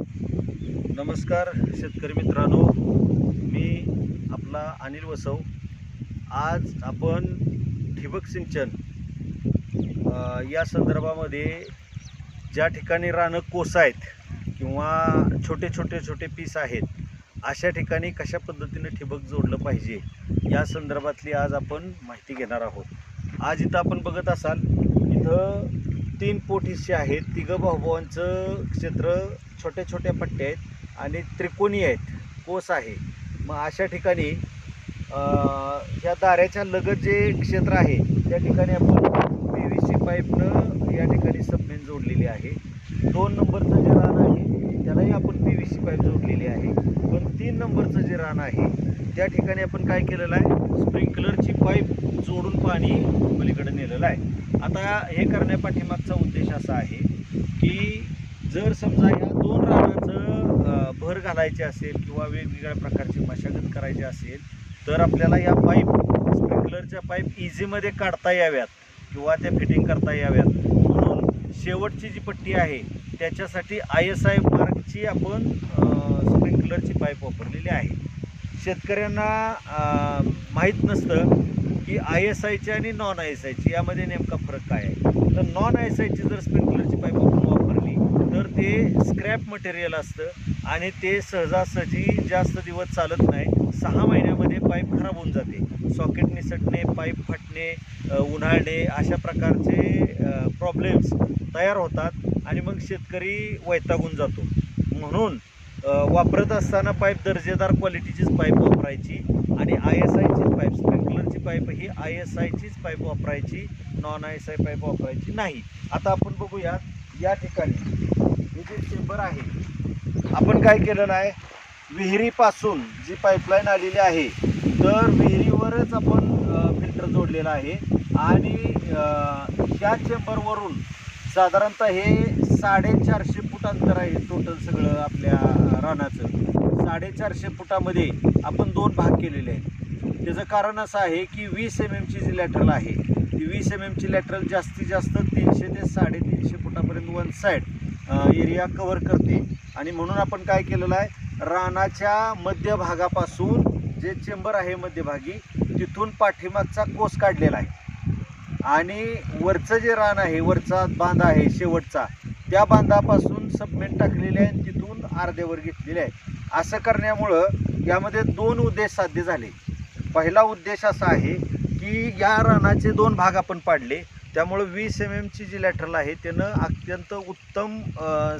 नमस्कार शेतकरी मित्रांनो. मी आपला अनिल वसव. आज आपण ठिबक सिंचन या संदर्भामध्ये ज्या ठिकाणी रानं कोस आहेत किंवा छोटे छोटे छोटे पीस आहेत अशा ठिकाणी कशा पद्धतीने ठिबक जोडलं पाहिजे या संदर्भातली आज आपण माहिती घेणार आहोत. आज इथं आपण बघत असाल इथं तीन पोट हिस्से आहेत. तिघं भाऊभावांचं क्षेत्र छोटे छोटे पट्टे आहेत आणि त्रिकोणी आहेत कोस आहे. मग अशा ठिकाणी ह्या दाऱ्याच्या लगत जे क्षेत्र आहे त्या ठिकाणी आपण पी व्ही सी पाईपनं या ठिकाणी सबमेन जोडलेली आहे. दोन नंबरचं जे रान आहे त्यालाही आपण पी व्ही सी पाईप जोडलेली आहे. पण तीन नंबरचं जे रान आहे त्या ठिकाणी आपण काय केलेलं आहे स्प्रिंकलरची पाईप जोडून पाणी पलीकडे नेलेलं आहे. आता हे करण्यापाठीमागचा उद्देश असा आहे की जर समजा या घालायची असेल किंवा वेगवेगळ्या प्रकारची मशागत करायची असेल तर आपल्याला या पाईप स्प्रिंकलरच्या पाईप इझीमध्ये काढता याव्यात किंवा त्या फिटिंग करता याव्यात. म्हणून शेवटची जी पट्टी आहे त्याच्यासाठी आय एस आय मार्कची आपण स्प्रिंकलरची पाईप वापरलेली आहे. शेतकऱ्यांना माहीत नसतं की आय एस आयची आणि नॉन आय एस आयची यामध्ये नेमका फरक काय आहे. तर नॉन आय एस आयची जर स्प्रिंकलरची पाईप आपण वापरली तर ते स्क्रॅप मटेरियल असतं. आणि ते सहजासहजी जास्त दिवस चालत नाही. सहा महिन्यामध्ये पाईप खराब होऊन जाते. सॉकेट निसटणे पाईप फाटणे उन्हाळणे अशा प्रकारचे प्रॉब्लेम्स तयार होतात आणि मग शेतकरी वैतागून जातो. म्हणून वापरत असताना पाईप दर्जेदार क्वालिटीचीच पाईप वापरायची आणि आय एस आयचीच पाईप स्प्रिंकलरची पाईप ही आय एस आयचीच पाईप वापरायची non I S I pipe वापरायची नाही. आता आपण बघूया या ठिकाणी हे जे चेंबर आहे आपण काय केलं नाही? विहिरीपासून जी पाईपलाईन आलेली आहे तर विहिरीवरच आपण फिल्टर जोडलेला आहे. आणि त्या चेंबरवरून साधारणतः हे साडेचारशे फूट अंतर आहे टोटल सगळं आपल्या रानाचं. साडेचारशे फुटामध्ये आपण दोन भाग केलेले आहेत. त्याचं कारण असं आहे की वीस एम एमची जी लॅटरल आहे ती वीस एम एमची लॅटरल जास्तीत जास्त तीनशे ते साडेतीनशे फुटापर्यंत वन साईड एरिया कवर करते. आणि म्हणून आपण काय केलेलं आहे रानाच्या मध्यभागापासून जे चेंबर आहे मध्यभागी तिथून पाठीमागचा कोस काढलेला आहे. आणि वरचं जे रान आहे वरचा बांध आहे शेवटचा त्या बांधापासून सबमेंट टाकलेले आहे आणि तिथून अर्ध्यावर घेतलेले आहे. असं करण्यामुळं यामध्ये दोन उद्देश साध्य झाले. पहिला उद्देश असा आहे की या रानाचे दोन भाग आपण पाडले. त्यामुळं वीस एम एमची जी लॅटरल आहे त्यानं अत्यंत उत्तम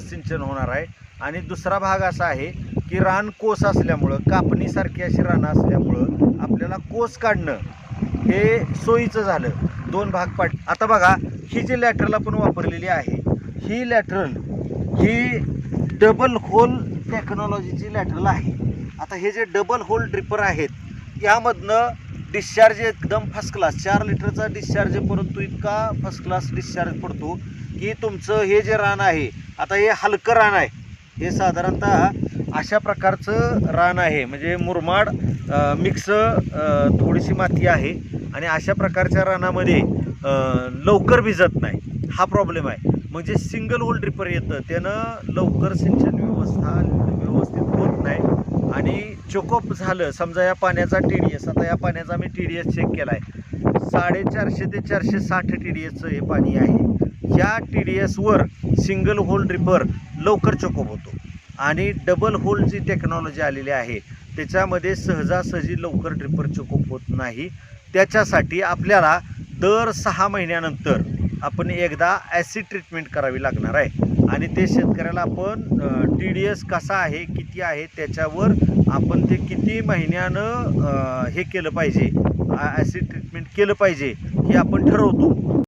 सिंचन होणार आहे. आणि दुसरा भाग असा आहे की रान कोस असल्यामुळं कापणीसारखी अशी रानं असल्यामुळं आपल्याला कोस काढणं हे सोयीचं झालं. दोन भाग पाड आता बघा ही जी लॅटरल आपण वापरलेली आहे ही लॅटरल ही डबल होल टेक्नॉलॉजीची लॅटरल आहे. आता हे जे डबल होल ड्रिपर आहेत यामधनं डिस्चार्ज एकदम फर्स्ट क्लास चार लिटरचा डिस्चार्ज परंतु इतका फर्स्ट क्लास डिस्चार्ज पडतो की तुमचं हे जे रान आहे आता हे हलकं रान आहे हे साधारणतः अशा प्रकारचं रान आहे. म्हणजे मुरमाड मिक्स थोडीशी माती आहे आणि अशा प्रकारच्या रानामध्ये लवकर भिजत नाही. हा प्रॉब्लेम आहे. म्हणजे सिंगल ओल्ड ड्रिपर येतं. त्यानं लवकर सिंचन व्यवस्था व्यवस्था आणि चोकोप झालं. समजा या पाण्याचा टी डी एस आता या पाण्याचा मी टी डी एस चेक केला आहे साडेचारशे ते चारशे साठ टी डी एसचं हे पाणी आहे. या टी डी एसवर सिंगल होल ड्रिपर लवकर चोकोप होतो. आणि डबल होल जी टेक्नॉलॉजी आलेली आहे त्याच्यामध्ये सहजासहजी लवकर ड्रिपर चोकोप होत नाही. त्याच्यासाठी आपल्याला दर सहा महिन्यानंतर आपण एकदा ॲसिड ट्रीटमेंट करावी लागणार आहे. आणि ते शेतकऱ्याला आपण टी डी एस कसा आहे किती आहे त्याच्यावर आपण ते किती महिन्यानं हे केलं पाहिजे ॲसिड ट्रीटमेंट केलं पाहिजे हे आपण ठरवतो.